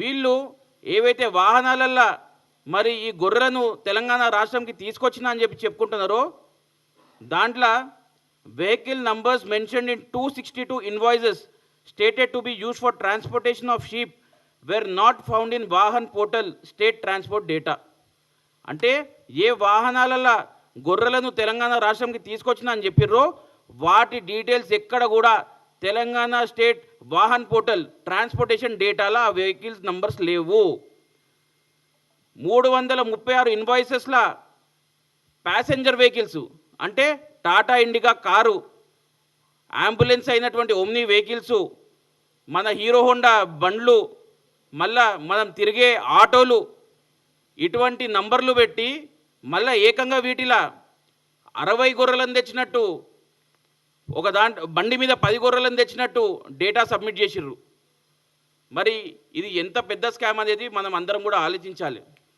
వీళ్ళు ఏవైతే వాహనాలల్లో మరి ఈ గొర్రెలను తెలంగాణ రాష్ట్రంకి తీసుకొచ్చినా అని చెప్పి చెప్పుకుంటున్నారో దాంట్లో vehicle numbers mention in two sixty two invoices stated to be use for transportation of sheep were not found in Vahan portal state transport data. అంటే ఏ వాహనాలలో గొర్రెలను తెలంగాణ రాష్ట్రంకి తీసుకొచ్చినా అని చెప్పిర్రో వాటి డీటెయిల్స్ ఎక్కడ కూడా Telangana state Vahan portal transportation డేటాలో ఆ వెహికల్స్ నంబర్స్ లేవు. మూడు వందల ముప్పై ఆరు ఇన్వాయిసెస్ల ప్యాసింజర్ వెహికల్స్ అంటే టాటా ఇండికా కారు అంబులెన్స్ అయినటువంటి ఓమ్ని వెహికల్స్ మన హీరో హోండా బండ్లు మళ్ళా మనం తిరిగే ఆటోలు ఇటువంటి నంబర్లు పెట్టి మళ్ళా ఏకంగా వీటిలా అరవై గొర్రెలను తెచ్చినట్టు ఒక దాంట్ బండి మీద పది గొర్రెలను తెచ్చినట్టు డేటా సబ్మిట్ చేసిర్రు. మరి ఇది ఎంత పెద్ద స్కామ్ అనేది మనం అందరం కూడా ఆలోచించాలి.